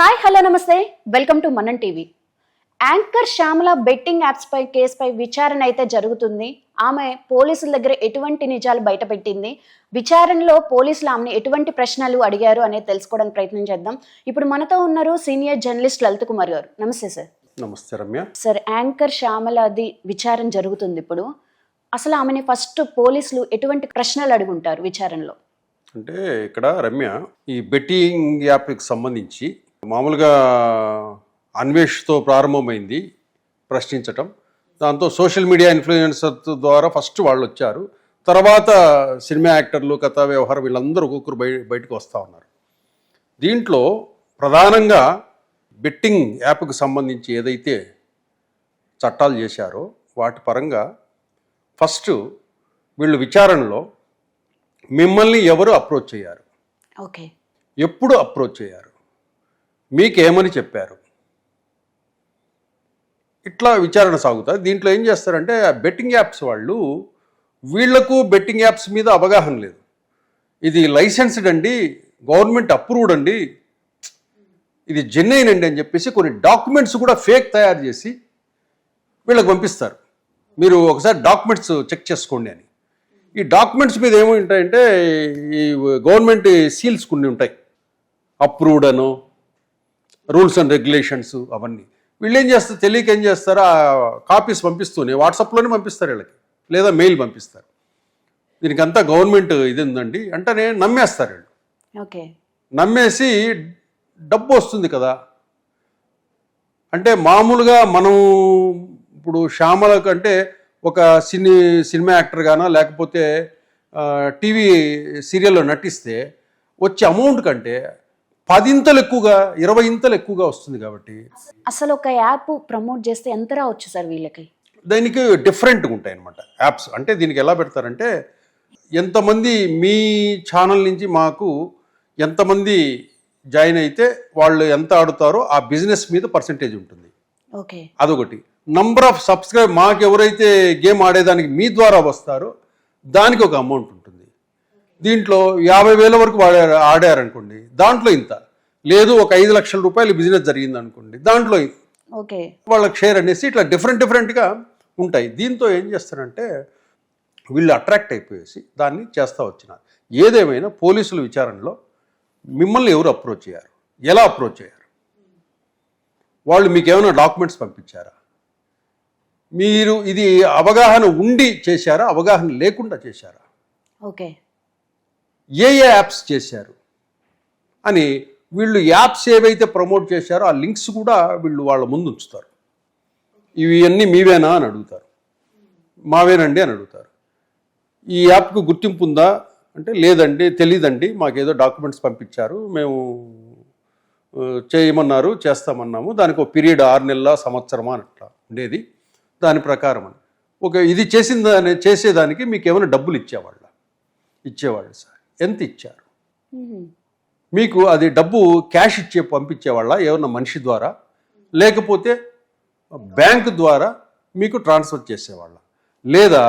Hi hello నమస్తే. Welcome to Manan TV. Anchor Shyamala betting apps పై కేసుపై విచారణ అయితే జరుగుతుంది. ఆమె పోలీసుల దగ్గర ఎటువంటి నిజాలు బయటపెట్టింది? విచారణలో పోలీసులు ఆమెను ఎటువంటి ప్రశ్నలు అడిగారు అనేది తెలుసుకోవడానికి ప్రయత్నం చేద్దాం. ఇప్పుడు మనతో ఉన్నారు సీనియర్ జర్నలిస్ట్ లలిత్ కుమార్ గారు. నమస్తే సార్. నమస్తే రమ్య. సార్ యాంకర్ శ్యామలది విచారణ జరుగుతుంది ఇప్పుడు. అసలు ఆమెని ఫస్ట్ పోలీసులు ఎటువంటి ప్రశ్నలు అడుగుంటారు విచారణలో? అంటే ఇక్కడ రమ్య ఈ బెట్టింగ్ యాప్కి సంబంధించి మామూలుగా అన్వేష్తో ప్రారంభమైంది ప్రశ్నించటం. దాంతో సోషల్ మీడియా ఇన్ఫ్లుయెన్సర్ ద్వారా ఫస్ట్ వాళ్ళు వచ్చారు తర్వాత సినిమా యాక్టర్లు కథా వ్యవహారం వీళ్ళందరూ ఒక్కొక్కరు బయ బయటకు వస్తూ ఉన్నారు. దీంట్లో ప్రధానంగా బెట్టింగ్ యాప్కి సంబంధించి ఏదైతే చట్టాలు చేశారో వాటి పరంగా ఫస్ట్ వీళ్ళు విచారణలో మిమ్మల్ని ఎవరు అప్రోచ్ అయ్యారు ఓకే. ఎప్పుడు అప్రోచ్ అయ్యారు మీకేమని చెప్పారు? ఇట్లా విచారణ సాగుతుంది దీంట్లో ఏం చేస్తారంటే బెట్టింగ్ యాప్స్ వాళ్ళు వీళ్ళకు బెట్టింగ్ యాప్స్ మీద అవగాహన లేదు. ఇది లైసెన్స్డ్ అండి గవర్నమెంట్ అప్రూవ్డ్ అండి ఇది జెన్యున్ అండి అని చెప్పేసి కొన్ని డాక్యుమెంట్స్ కూడా ఫేక్ తయారు చేసి వీళ్ళకి పంపిస్తారు. మీరు ఒకసారి డాక్యుమెంట్స్ చెక్ చేసుకోండి అని. ఈ డాక్యుమెంట్స్ మీద ఏమి ఉంటాయంటే ఈ గవర్నమెంట్ సీల్స్ కొన్ని ఉంటాయి. అప్రూవ్డ్ అనో రూల్స్ అండ్ రెగ్యులేషన్స్ అవన్నీ. వీళ్ళు ఏం చేస్తారు? తెలియక ఏం చేస్తారు? ఆ కాపీస్ పంపిస్తూనే వాట్సాప్లోనే పంపిస్తారు వీళ్ళకి. లేదా మెయిల్ పంపిస్తారు. దీనికి అంతా గవర్నమెంట్ ఇది ఉందండి అంటే నమ్మేస్తారు వీళ్ళు. ఓకే. నమ్మేసి డబ్బు వస్తుంది కదా. అంటే మామూలుగా మనం ఇప్పుడు శ్యామల కంటే ఒక సినీ సినిమా యాక్టర్ గానో లేకపోతే టీవీ సీరియల్లో నటిస్తే వచ్చే అమౌంట్ కంటే పదింతలు ఎక్కువగా ఇరవై ఇంతలు ఎక్కువగా వస్తుంది కాబట్టి. అసలు ఒక యాప్ ప్రమోట్ చేస్తే ఎంత రావచ్చు సార్ వీళ్ళకి? దానికి డిఫరెంట్గా ఉంటాయి అన్నమాట యాప్స్. అంటే దీనికి ఎలా పెడతారంటే ఎంతమంది మీ ఛానల్ నుంచి మాకు ఎంతమంది జాయిన్ అయితే వాళ్ళు ఎంత ఆడుతారో ఆ బిజినెస్ మీద పర్సంటేజ్ ఉంటుంది. ఓకే. అదొకటి. నంబర్ ఆఫ్ సబ్స్క్రైబ్ మాకు ఎవరైతే గేమ్ ఆడేదానికి మీ ద్వారా వస్తారో దానికి ఒక అమౌంట్ ఉంటుంది. దీంట్లో యాభై వేల వరకు వాడారు ఆడారనుకోండి దాంట్లో ఇంత. లేదు ఒక ఐదు లక్షల రూపాయలు బిజినెస్ జరిగింది అనుకోండి దాంట్లో. ఓకే. వాళ్ళకి షేర్ అనేసి ఇట్లా డిఫరెంట్ డిఫరెంట్గా ఉంటాయి. దీంతో ఏం చేస్తారంటే వీళ్ళు అట్రాక్ట్ అయిపోయేసి దాన్ని చేస్తూ వచ్చినారు. ఏదేమైనా పోలీసుల విచారణలో మిమ్మల్ని ఎవరు అప్రోచ్ అయ్యారు? ఎలా అప్రోచ్ అయ్యారు? వాళ్ళు మీకు ఏమైనా డాక్యుమెంట్స్ పంపించారా? మీరు ఇది అవగాహన ఉండి చేశారా? అవగాహన లేకుండా చేశారా? ఓకే. ఏ ఏ యాప్స్ చేశారు? అని వీళ్ళు యాప్స్ ఏవైతే ప్రమోట్ చేశారో ఆ లింక్స్ కూడా వీళ్ళు వాళ్ళ ముందు ఉంచుతారు. ఇవి అన్నీ మీవేనా అని అడుగుతారు. మావేనండి అని అడుగుతారు. ఈ యాప్కు గుర్తింపు ఉందా? అంటే లేదండి తెలీదండి. మాకేదో డాక్యుమెంట్స్ పంపించారు. మేము చేయమన్నారు చేస్తామన్నాము. దానికి ఒక పీరియడ్ ఆరు నెలల సంవత్సరమా అని అట్లా ఉండేది. దాని ప్రకారం అని. ఒక ఇది చేసిన దాని చేసేదానికి మీకు ఏమైనా డబ్బులు ఇచ్చేవాళ్ళ? ఇచ్చేవాళ్ళు సార్. ఎంత ఇచ్చారు. మీకు అది డబ్బు క్యాష్ ఇచ్చే పంపించేవాళ్ళ ఏమన్నా మనిషి ద్వారా? లేకపోతే బ్యాంక్ ద్వారా మీకు ట్రాన్స్ఫర్ చేసేవాళ్ళ? లేదా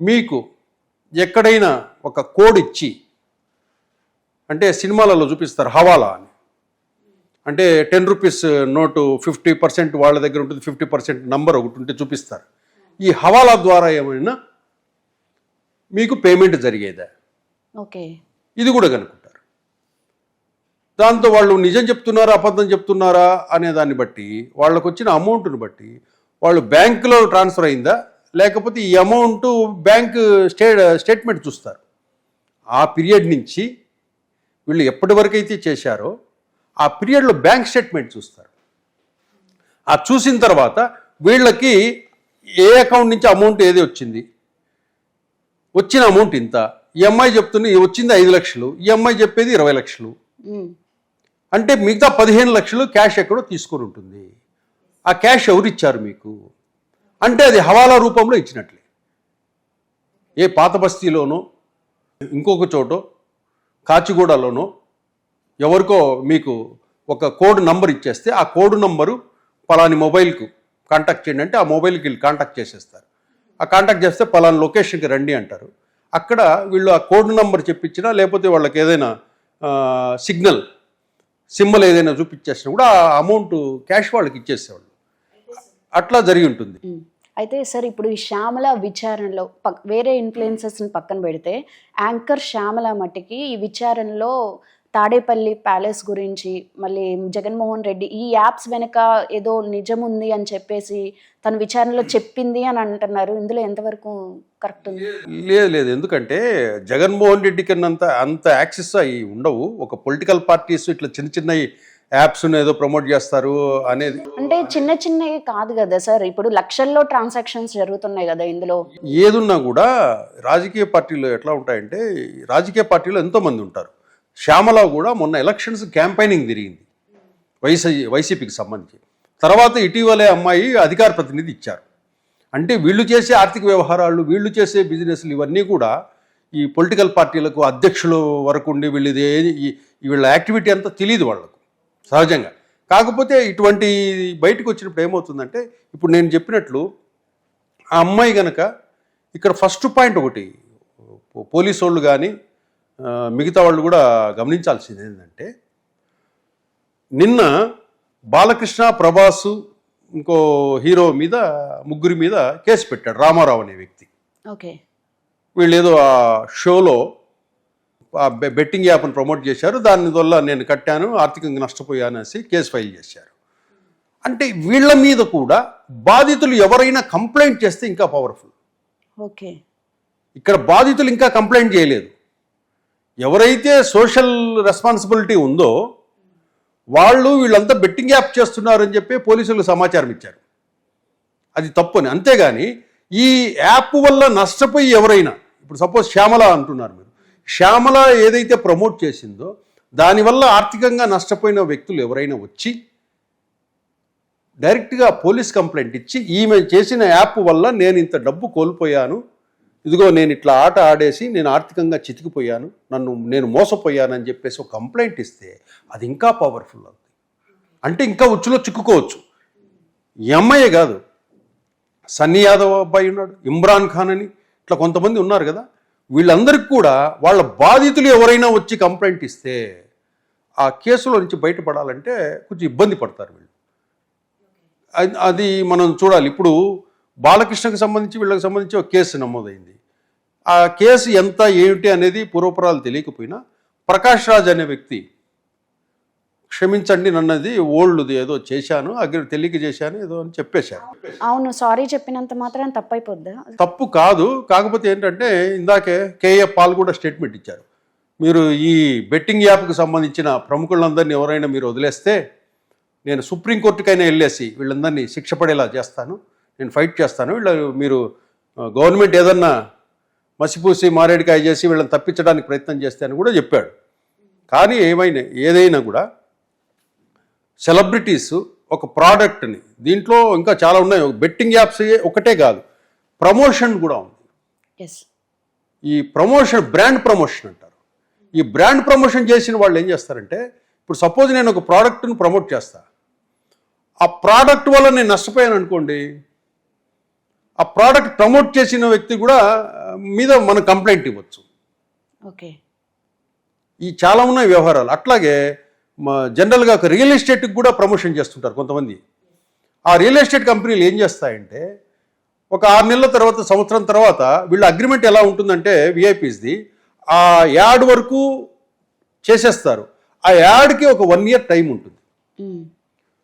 మీకు ఎక్కడైనా ఒక కోడ్ ఇచ్చి అంటే సినిమాలలో చూపిస్తారు హవాలా అని. అంటే ten rupees note fifty percent వాళ్ళ దగ్గర ఉంటుంది ఫిఫ్టీ పర్సెంట్ నంబర్ ఒకటి ఉంటే చూపిస్తారు. ఈ హవాలా ద్వారా ఏమైనా మీకు పేమెంట్ జరిగేదా? ఓకే. ఇది కూడా కనుక్కుంటారు. దాంతో వాళ్ళు నిజం చెప్తున్నారా అబద్ధం చెప్తున్నారా అనే దాన్ని బట్టి వాళ్ళకు వచ్చిన అమౌంట్ని బట్టి వాళ్ళు బ్యాంకులో ట్రాన్స్ఫర్ అయిందా లేకపోతే ఈ అమౌంట్ బ్యాంక్ స్టే స్టేట్మెంట్ చూస్తారు. ఆ పీరియడ్ నుంచి వీళ్ళు ఎప్పటి వరకు అయితే చేశారో ఆ పీరియడ్లో బ్యాంక్ స్టేట్మెంట్ చూస్తారు. ఆ చూసిన తర్వాత వీళ్ళకి ఏ అకౌంట్ నుంచి అమౌంట్ ఏది వచ్చింది? వచ్చిన అమౌంట్ ఇంత ఈ అమ్మాయి చెప్తుంది వచ్చింది ఐదు లక్షలు. ఈ అమ్మాయి చెప్పేది ఇరవై లక్షలు. అంటే మిగతా పదిహేను లక్షలు క్యాష్ ఎక్కడో తీసుకొని ఉంటుంది. ఆ క్యాష్ ఎవరు ఇచ్చారు మీకు? అంటే అది హవాలా రూపంలో ఇచ్చినట్లే. ఏ పాత బస్తీలోనో ఇంకొక చోటో కాచిగూడలోనో ఎవరికో మీకు ఒక కోడ్ నంబర్ ఇచ్చేస్తే ఆ కోడ్ నంబరు పలాని మొబైల్కు కాంటాక్ట్ చేయండి అంటే ఆ మొబైల్కి వీళ్ళు కాంటాక్ట్ చేసేస్తారు. ఆ కాంటాక్ట్ చేస్తే పలానా లొకేషన్కి రండి అంటారు. అక్కడ వీళ్ళు ఆ కోడ్ నెంబర్ చెప్పించినా లేకపోతే వాళ్ళకి ఏదైనా సిగ్నల్ సింబల్ ఏదైనా చూపించేసినా కూడా ఆ అమౌంట్ క్యాష్ వాళ్ళకి ఇచ్చేసేవాళ్ళు. అట్లా జరిగి ఉంటుంది. అయితే సార్ ఇప్పుడు ఈ శ్యామల విచారణలో వేరే ఇన్ఫ్లుయెన్సెస్ని పక్కన పెడితే యాంకర్ శ్యామల మట్టికి ఈ విచారణలో తాడేపల్లి ప్యాలెస్ గురించి మళ్ళీ జగన్మోహన్ రెడ్డి ఈ యాప్స్ వెనక ఏదో నిజం ఉంది అని చెప్పేసి తన విచారణలో చెప్పింది అని అంటున్నారు. ఇందులో ఎంతవరకు కరెక్ట్ ఉంది? లేదు లేదు. ఎందుకంటే జగన్మోహన్ రెడ్డి కన్నంత అంత యాక్సెస్ అవి ఉండవు. ఒక పొలిటికల్ పార్టీస్ ఇట్లా చిన్న చిన్న యాప్స్ ఏదో ప్రమోట్ చేస్తారు అనేది అంటే చిన్న చిన్నవి కాదు కదా సార్. ఇప్పుడు లక్షల్లో ట్రాన్సాక్షన్స్ జరుగుతున్నాయి కదా ఇందులో. ఏదున్నా కూడా రాజకీయ పార్టీలు ఎట్లా ఉంటాయంటే రాజకీయ పార్టీలో ఎంతోమంది ఉంటారు. శ్యామల కూడా మొన్న ఎలక్షన్స్ క్యాంపెయినింగ్ తిరిగింది. వైసీ వైసీపీకి సంబంధించి. తర్వాత ఇటీవలే అమ్మాయి అధికార ప్రతినిధి ఇచ్చారు. అంటే వీళ్ళు చేసే ఆర్థిక వ్యవహారాలు వీళ్ళు చేసే బిజినెస్లు ఇవన్నీ కూడా ఈ పొలిటికల్ పార్టీలకు అధ్యక్షుల వరకు ఉండి వీళ్ళది వీళ్ళ యాక్టివిటీ అంతా తెలియదు వాళ్ళకు సహజంగా. కాకపోతే ఇటువంటి బయటకు వచ్చినప్పుడు ఏమవుతుందంటే ఇప్పుడు నేను చెప్పినట్లు ఆ అమ్మాయి కనుక ఇక్కడ ఫస్ట్ పాయింట్ ఒకటి పోలీసు వాళ్ళు కానీ మిగతా వాళ్ళు కూడా గమనించాల్సింది ఏంటంటే నిన్న బాలకృష్ణ ప్రభాసు ఇంకో హీరో మీద ముగ్గురి మీద కేసు పెట్టాడు రామారావు అనే వ్యక్తి. ఓకే. వీళ్ళు ఏదో ఆ షోలో ఆ బెట్టింగ్ యాప్ను ప్రమోట్ చేశారు దాని వల్ల నేను కట్టాను ఆర్థికంగా నష్టపోయాను అనేసి కేసు ఫైల్ చేశారు. అంటే వీళ్ళ మీద కూడా బాధితులు ఎవరైనా కంప్లైంట్ చేస్తే ఇంకా పవర్ఫుల్. ఓకే. ఇక్కడ బాధితులు ఇంకా కంప్లైంట్ చేయలేదు. ఎవరైతే సోషల్ రెస్పాన్సిబిలిటీ ఉందో వాళ్ళు వీళ్ళంతా బెట్టింగ్ యాప్ చేస్తున్నారని చెప్పి పోలీసులకు సమాచారం ఇచ్చారు. అది తప్పని. అంతేగాని ఈ యాప్ వల్ల నష్టపోయి ఎవరైనా ఇప్పుడు సపోజ్ శ్యామల అంటున్నారు మీరు. శ్యామల ఏదైతే ప్రమోట్ చేసిందో దానివల్ల ఆర్థికంగా నష్టపోయిన వ్యక్తులు ఎవరైనా వచ్చి డైరెక్ట్గా పోలీస్ కంప్లైంట్ ఇచ్చి ఈమె చేసిన యాప్ వల్ల నేను ఇంత డబ్బు కోల్పోయాను ఇదిగో నేను ఇట్లా ఆట ఆడేసి నేను ఆర్థికంగా చితికిపోయాను నన్ను నేను మోసపోయానని చెప్పేసి ఒక కంప్లైంట్ ఇస్తే అది ఇంకా పవర్ఫుల్ అవుతుంది అంటే ఇంకా ఉచ్చులో చిక్కుకోవచ్చు. ఎంఐఏ కాదు. సన్నీ యాదవ్ అబ్బాయి ఉన్నాడు ఇమ్రాన్ ఖాన్ అని. ఇట్లా కొంతమంది ఉన్నారు కదా. వీళ్ళందరికీ కూడా వాళ్ళ బాధితులు ఎవరైనా వచ్చి కంప్లైంట్ ఇస్తే ఆ కేసులో నుంచి బయటపడాలంటే కొంచెం ఇబ్బంది పడతారు వీళ్ళు. అది- అది మనం చూడాలి. ఇప్పుడు బాలకృష్ణకు సంబంధించి వీళ్ళకి సంబంధించి ఒక కేసు నమోదైంది. ఆ కేసు ఎంత ఏమిటి అనేది పూర్వపురాలు తెలియకపోయినా ప్రకాష్ రాజ్ అనే వ్యక్తి క్షమించండి నన్నది ఓల్డ్ది ఏదో చేశాను అగ్రి తెలియక చేశాను ఏదో అని చెప్పేశారు. అవును సారీ చెప్పినంత మాత్రం తప్పైపోద్దా? తప్పు కాదు కాకపోతే ఏంటంటే ఇందాకే కేఏ పాల్ కూడా స్టేట్మెంట్ ఇచ్చారు. మీరు ఈ బెట్టింగ్ యాప్కి సంబంధించిన ప్రముఖులందరినీ ఎవరైనా మీరు వదిలేస్తే నేను సుప్రీంకోర్టుకైనా వెళ్ళేసి వీళ్ళందరినీ శిక్ష పడేలా చేస్తాను. నేను ఫైట్ చేస్తాను. వీళ్ళ మీరు గవర్నమెంట్ ఏదన్నా మసిపూసి మారేడికాయ చేసి వీళ్ళని తప్పించడానికి ప్రయత్నం చేస్తే అని కూడా చెప్పాడు. కానీ ఏమైనా ఏదైనా కూడా సెలబ్రిటీస్ ఒక ప్రోడక్ట్ని దీంట్లో ఇంకా చాలా ఉన్నాయి. బెట్టింగ్ యాప్స్ ఒకటే కాదు ప్రమోషన్ కూడా ఉంది. ఈ ప్రమోషన్ బ్రాండ్ ప్రమోషన్ అంటారు. ఈ బ్రాండ్ ప్రమోషన్ చేసిన వాళ్ళు ఏం చేస్తారంటే ఇప్పుడు సపోజ్ నేను ఒక ప్రోడక్ట్ను ప్రమోట్ చేస్తా. ఆ ప్రోడక్ట్ వల్ల నేను నష్టపోయాను అనుకోండి ఆ ప్రోడక్ట్ ప్రమోట్ చేసిన వ్యక్తి కూడా మీద మనం కంప్లైంట్ ఇవ్వచ్చు. ఓకే. ఈ చాలా ఉన్నాయి వ్యవహారాలు. అట్లాగే మా జనరల్గా ఒక రియల్ ఎస్టేట్కి కూడా ప్రమోషన్ చేస్తుంటారు కొంతమంది. ఆ రియల్ ఎస్టేట్ కంపెనీలు ఏం చేస్తాయంటే ఒక ఆరు నెలల తర్వాత సంవత్సరం తర్వాత వీళ్ళ అగ్రిమెంట్ ఎలా ఉంటుందంటే విఐపీస్ది ఆ యాడ్ వరకు చేసేస్తారు. ఆ యాడ్కి ఒక వన్ ఇయర్ టైం ఉంటుంది.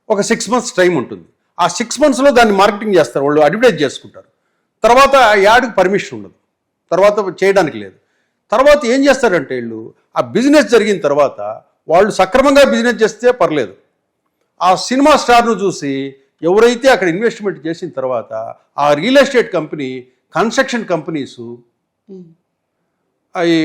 ఒక సిక్స్ మంత్స్ టైం ఉంటుంది. ఆ సిక్స్ మంత్స్లో దాన్ని మార్కెటింగ్ చేస్తారు. వాళ్ళు అడ్వర్టైజ్ చేసుకుంటారు. తర్వాత ఆ యాడ్కి పర్మిషన్ ఉండదు. తర్వాత చేయడానికి లేదు. తర్వాత ఏం చేస్తారంటే వీళ్ళు ఆ బిజినెస్ జరిగిన తర్వాత వాళ్ళు సక్రమంగా బిజినెస్ చేస్తే పర్లేదు. ఆ సినిమా స్టార్ను చూసి ఎవరైతే అక్కడ ఇన్వెస్ట్మెంట్ చేసిన తర్వాత ఆ real estate company construction companies అవి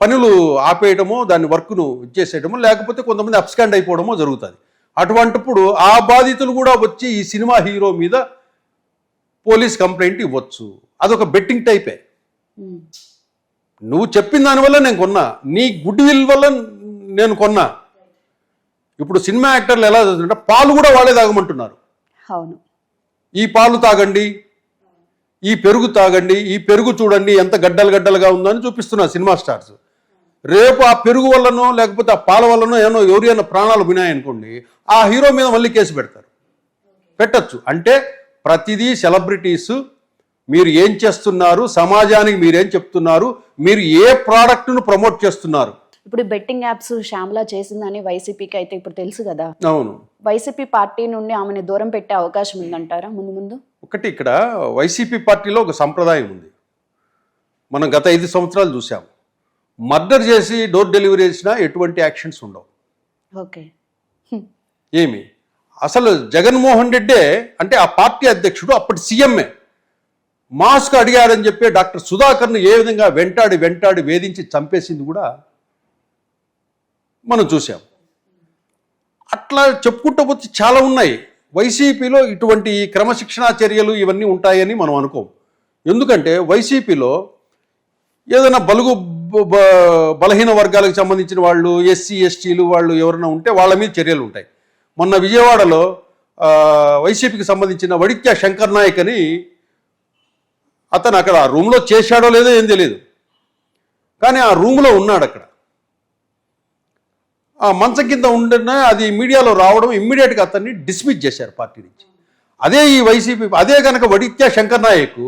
పనులు ఆపేయడమో దాని వర్క్ను ఇచ్చేసేయడమో లేకపోతే కొంతమంది అప్స్కాండ్ అయిపోవడమో జరుగుతుంది. అటువంటిప్పుడు ఆ బాధితులు కూడా వచ్చి ఈ సినిమా హీరో మీద పోలీస్ కంప్లైంట్ ఇవ్వచ్చు. అదొక బెట్టింగ్ టైపే. నువ్వు చెప్పిన దానివల్ల నేను కొన్నా. నీ గుడ్ విల్ వల్ల నేను కొన్నా. ఇప్పుడు సినిమా యాక్టర్లు ఎలా చదువుతుంటే పాలు కూడా వాళ్ళే తాగమంటున్నారు. అవును. ఈ పాలు తాగండి ఈ పెరుగు తాగండి ఈ పెరుగు చూడండి ఎంత గడ్డలు గడ్డలుగా ఉందని చూపిస్తున్నారు సినిమా స్టార్స్. రేపు ఆ పెరుగు వల్లనో లేకపోతే ఆ పాల వల్లనో ఏమో ఎవరైనా ప్రాణాలు పోయినాయనుకోండి ఆ హీరో మీద మళ్ళీ కేసు పెడతారు. పెట్టచ్చు. అంటే ప్రతిదీ సెలబ్రిటీస్ మీరు ఏం చేస్తున్నారు సమాజానికి మీరేం చెప్తున్నారు మీరు ఏ ప్రోడక్ట్ను ప్రమోట్ చేస్తున్నారు? ఇప్పుడు బెట్టింగ్ యాప్స్ శ్యామల చేసిందని వైసీపీకి అయితే ఇప్పుడు తెలుసు కదా. అవును. వైసీపీ పార్టీ నుండి ఆమెను దూరం పెట్టే అవకాశం ఉందంటారా? ముందు ముందు. ఒకటి ఇక్కడ వైసీపీ పార్టీలో ఒక సంప్రదాయం ఉంది. మనం గత ఐదు సంవత్సరాలు చూసాం మర్డర్ చేసి డోర్ డెలివరీ చేసినా ఎటువంటి యాక్షన్స్ ఉండవు. ఓకే. ఏమి? అసలు జగన్మోహన్ రెడ్డే అంటే ఆ పార్టీ అధ్యక్షుడు అప్పటి సీఎంఏ. మాస్క్ అడిగాడని చెప్పి డాక్టర్ సుధాకర్ను ఏ విధంగా వెంటాడి వెంటాడి వేధించి చంపేసింది కూడా మనం చూసాం అట్లా చెప్పుకుంటూ పోతే చాలా ఉన్నాయి. వైసీపీలో ఇటువంటి క్రమశిక్షణా చర్యలు ఇవన్నీ ఉంటాయని మనం అనుకోం. ఎందుకంటే వైసీపీలో ఏదైనా బలుగు బ- బలహీన వర్గాలకు సంబంధించిన వాళ్ళు ఎస్సీ ఎస్టీలు వాళ్ళు ఎవరైనా ఉంటే వాళ్ళ మీద చర్యలు ఉంటాయి. మొన్న విజయవాడలో వైసీపీకి సంబంధించిన వడిత్య శంకర్ నాయక్ అని అతను అక్కడ ఆ రూమ్లో చేశాడో లేదో ఏం తెలియదు కానీ ఆ రూమ్లో ఉన్నాడు అక్కడ. ఆ మంచం కింద ఉండినా అది మీడియాలో రావడం ఇమ్మీడియట్గా అతన్ని డిస్మిస్ చేశారు పార్టీ నుంచి. అదే ఈ వైసీపీ అదే కనుక వడిత్య శంకర్ నాయక్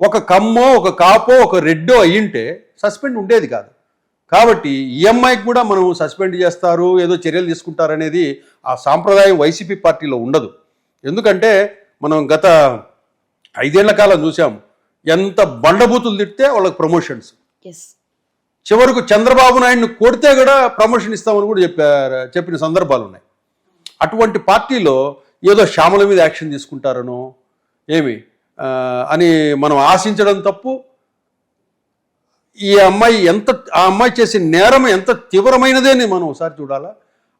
ఒక కమ్మో ఒక కాపో ఒక రెడ్డో అయ్యింటే సస్పెండ్ ఉండేది కాదు. కాబట్టి ఈఎంఐకి కూడా మనం సస్పెండ్ చేస్తారు ఏదో చర్యలు తీసుకుంటారనేది ఆ సాంప్రదాయం వైసీపీ పార్టీలో ఉండదు. ఎందుకంటే మనం గత ఐదేళ్ళ కాలం చూసాం ఎంత బండబూతులు తిడితే వాళ్ళకి ప్రమోషన్స్. చివరకు చంద్రబాబు నాయుడిని కొడితే కూడా ప్రమోషన్ ఇస్తామని కూడా చెప్పారు చెప్పిన సందర్భాలు ఉన్నాయి అటువంటి పార్టీలో ఏదో శ్యామల మీద యాక్షన్ తీసుకుంటారనో ఏమి అని మనం ఆశించడం తప్పు ఈ అమ్మాయి ఎంత ఆ అమ్మాయి చేసే నేరం ఎంత తీవ్రమైనదే అని మనం ఒకసారి చూడాలా?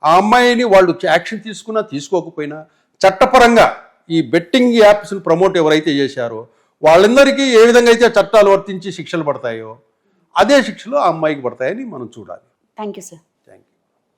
ఆ అమ్మాయిని వాళ్ళు యాక్షన్ తీసుకున్నా తీసుకోకపోయినా చట్టపరంగా ఈ బెట్టింగ్ యాప్స్ని ప్రమోట్ ఎవరైతే చేశారో వాళ్ళందరికీ ఏ విధంగా అయితే చట్టాలు వర్తించి శిక్షలు పడతాయో అదే శిక్షలు ఆ అమ్మాయికి పడతాయని మనం చూడాలి. Thank you sir